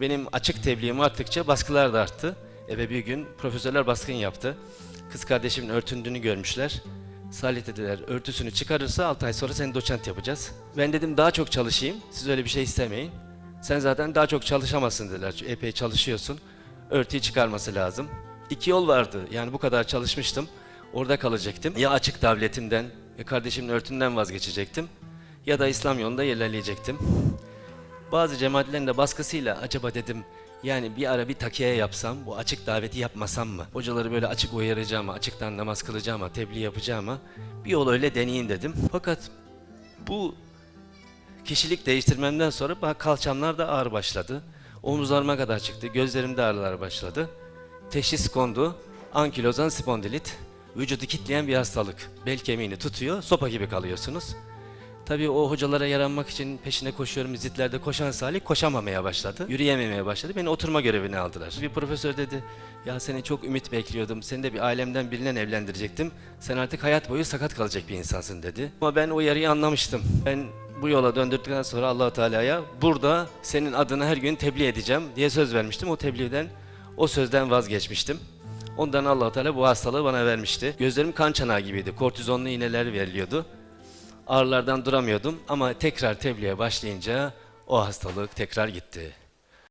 Benim açık tebliğim arttıkça baskılar da arttı. Eve bir gün profesörler baskın yaptı. Kız kardeşimin örtündüğünü görmüşler. Salih dediler örtüsünü çıkarırsa 6 ay sonra seni doçent yapacağız. Ben dedim daha çok çalışayım. Siz öyle bir şey istemeyin. Sen zaten daha çok çalışamazsın dediler. Epey çalışıyorsun. Örtüyü çıkarması lazım. İki yol vardı. Yani bu kadar çalışmıştım. Orada kalacaktım. Ya açık davletimden, ya kardeşimin örtünden vazgeçecektim. Ya da İslam yolunda ilerleyecektim. Bazı cemaatlerin de baskısıyla acaba dedim yani bir ara bir takiye yapsam, bu açık daveti yapmasam mı? Hocaları böyle açık uyaracağıma, açıktan namaz kılacağıma, tebliğ yapacağıma bir yol öyle deneyeyim dedim. Fakat bu kişilik değiştirmemden sonra bana kalçamlar da ağır başladı. Omuzlarıma kadar çıktı, gözlerimde ağrılar başladı. Teşhis kondu, ankilozan spondilit. Vücudu kitleyen bir hastalık. Bel kemiğini tutuyor, sopa gibi kalıyorsunuz. Tabii o hocalara yaranmak için peşine koşuyorum. Zitlerde koşan Salih koşamamaya başladı. Yürüyememeye başladı. Beni oturma görevine aldılar. Bir profesör dedi, ya seni çok ümit bekliyordum. Seni de bir ailemden birinden evlendirecektim. Sen artık hayat boyu sakat kalacak bir insansın dedi. Ama ben o yarıyı anlamıştım. Ben bu yola döndürdükten sonra allah Teala'ya burada senin adını her gün tebliğ edeceğim diye söz vermiştim. O tebliğden, o sözden vazgeçmiştim. Ondan allah Teala bu hastalığı bana vermişti. Gözlerim kan çanağı gibiydi. Kortizonlu iğneler veriliyordu. Ağrılardan duramıyordum ama tekrar tebliğe başlayınca o hastalık tekrar gitti.